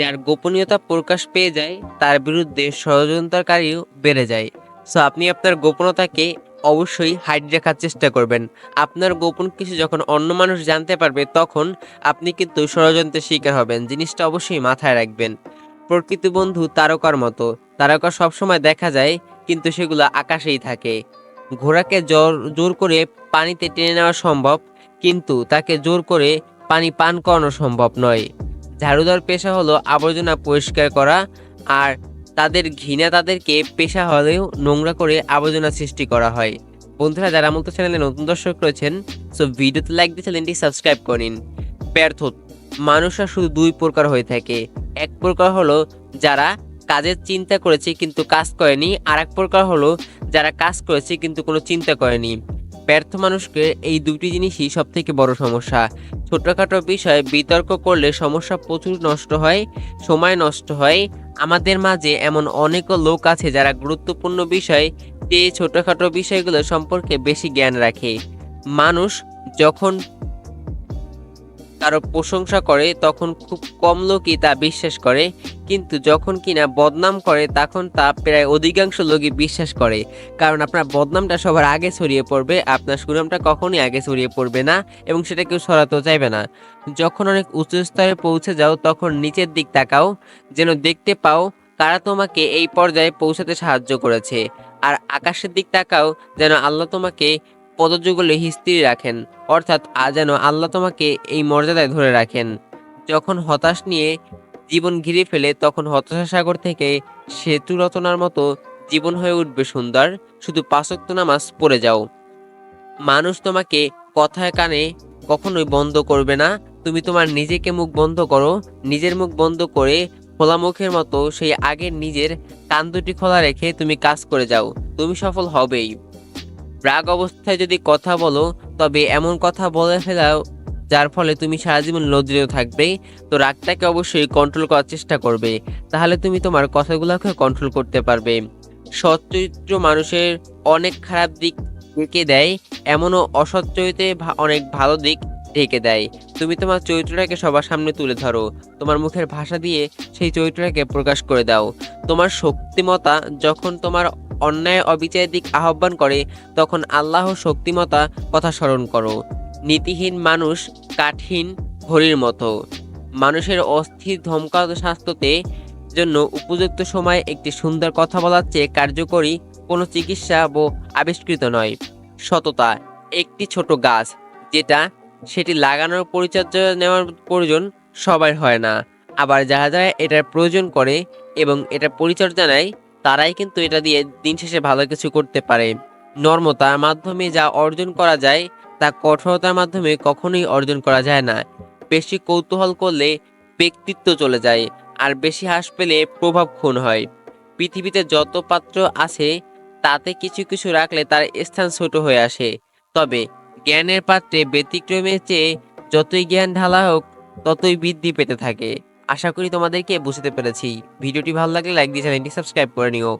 যার গোপনীয়তা প্রকাশ পেয়ে যায়, তার বিরুদ্ধে ষড়যন্ত্রকারীও বেড়ে যায়। সো আপনি আপনার গোপনতাকে অবশ্যই হাইড রাখার চেষ্টা করবেন। আপনার গোপন কিছু যখন অন্য মানুষ জানতে পারবে, তখন আপনি কিন্তু ষড়যন্ত্রের শিকার হবেন। জিনিসটা অবশ্যই মাথায় রাখবেন। প্রকৃতি বন্ধু তারকার মতো। তারকা সবসময় দেখা যায়, কিন্তু সেগুলো আকাশেই থাকে। ঘোড়াকে জোর জোর করে পানিতে টেনে নেওয়া সম্ভব, কিন্তু তাকে জোর করে পানি পান করানো সম্ভব নয়। ঝাড়ুদার পেশা হলো আবর্জনা পরিষ্কার করা আর তাদের ঘৃণা তাদেরকে পেশা হলেও নোংরা করে আবর্জনা সৃষ্টি করা হয়। বন্ধুরা, যারা মতো চ্যানেলে নতুন দর্শক রয়েছেন সো ভিডিওতে লাইক দিয়ে চ্যানেলটি সাবস্ক্রাইব করে নিন। ব্যর্থ মানুষরা শুধু দুই প্রকার হয়ে থাকে। এক প্রকার হলো যারা কাজের চিন্তা করেছে কিন্তু কাজ করেনি আর এক প্রকার হলো যারা কাজ করেছে কিন্তু কোনো চিন্তা করেনি। ব্যর্থ মানুষকে এই দুটি জিনিসই সব থেকে বড় সমস্যা। ছোটখাটো বিষয়ে, বিতর্ক করলে সমস্যা প্রচুর নষ্ট হয়, সময় নষ্ট হয়। আমাদের মাঝে এমন অনেকও লোক আছে যারা গুরুত্বপূর্ণ বিষয়, যে ছোটখাটো বিষয়গুলো সম্পর্কে বেশি জ্ঞান রাখে। মানুষ যখন কারও প্রশংসা করে, তখন খুব কম লোকই তা বিশ্বাস করে। কিন্তু যখন কিনা বদনাম করে, তখন তা প্রায় অধিকাংশ লোকই বিশ্বাস করে। কারণ আপনার বদনামটা সবার আগে ছড়িয়ে পড়বে, আপনার সুনামটা কখনই আগে ছড়িয়ে পড়বে না এবং সেটা কেউ সরাতেও চাইবে না। যখন অনেক উচ্চ স্তরে পৌঁছে যাও, তখন নিচের দিক তাকাও, যেন দেখতে পাও কারা তোমাকে এই পর্যায়ে পৌঁছাতে সাহায্য করেছে। আর আকাশের দিক তাকাও, যেন আল্লাহ তোমাকে পদযুগলে স্থির রাখেন, অর্থাৎ যেন আল্লাহ তোমাকে এই মর্যাদায় ধরে রাখেন। যখন হতাশ নিয়ে জীবন ঘিরে ফেলে তখন হতাশা সাগর থেকে সেতু রচনার মতো জীবন হয়ে উঠবে সুন্দর। শুধু পাঁচক্ত নামাজ পড়ে যাও। মানুষ তোমাকে কথায় কানে কখনোই বন্ধ করবে না। তুমি তোমার নিজেকে মুখ বন্ধ করো। নিজের মুখ বন্ধ করে খোলা মুখের মতো সেই আগের নিজের কান দুটি খোলা রেখে তুমি কাজ করে যাও। তুমি সফল হবেই। রাগ অবস্থায় যদি কথা বলো, তবে এমন কথা বলে ফেলাও যার ফলে তুমি সারা জীবন লজ্জিত থাকবে। তো রাগটাকে অবশ্যই কন্ট্রোল করার চেষ্টা করবে। তাহলে তুমি তোমার কথাগুলোকে কন্ট্রোল করতে পারবে। সৎ চরিত্র মানুষের অনেক খারাপ দিক ঢেকে দেয়, এমনও ভা- অনেক ভালো দিক ঢেকে দেয়। তুমি তোমার চরিত্রটাকে সবার সামনে তুলে ধরো। তোমার মুখের ভাষা দিয়ে সেই চরিত্রটাকে প্রকাশ করে দাও। তোমার শক্তিমতা যখন তোমার অন্যায় অবিচারের দিক আহ্বান করে, তখন আল্লাহ শক্তিমতা কথা স্মরণ করো। নীতিহীন মানুষ কাঠহীন ঘড়ির মতো। মানুষের অস্থির ধমকানো স্বাস্থ্যতে জন্য উপযুক্ত সময় একটি সুন্দর কথা বলার চেয়ে কার্যকরী কোনো চিকিৎসা ও আবিষ্কৃত নয়। সততা, একটি ছোট গাছ, যেটা সেটি লাগানোর পরিচর্যা নেওয়ার প্রয়োজন সবার হয় না। আবার যারা যারা এটার প্রয়োজন করে এবং এটা পরিচর্যা নেয়, তারাই কিন্তু এটা দিয়ে দিন শেষে ভালো কিছু করতে পারে। নর্মতার মাধ্যমে যা অর্জন করা যায় তা কঠোরতার মাধ্যমে কখনোই অর্জন করা যায় না। বেশি কৌতূহল করলে ব্যক্তিত্ব চলে যায়, আর বেশি হাস পেলে প্রভাব খুন হয়। পৃথিবীতে যত পাত্র আছে, তাতে কিছু কিছু রাখলে তার স্থান ছোট হয়ে আসে। তবে জ্ঞানের পাত্রে ব্যতিক্রমের চেয়ে যতই জ্ঞান ঢালা হোক, ততই বৃদ্ধি পেতে থাকে। আশা করি তোমাদেরকে বুঝতে পেরেছি। ভিডিওটি ভালো লাগলে লাইক দিয়ে চ্যানেলটি সাবস্ক্রাইব করে নিও।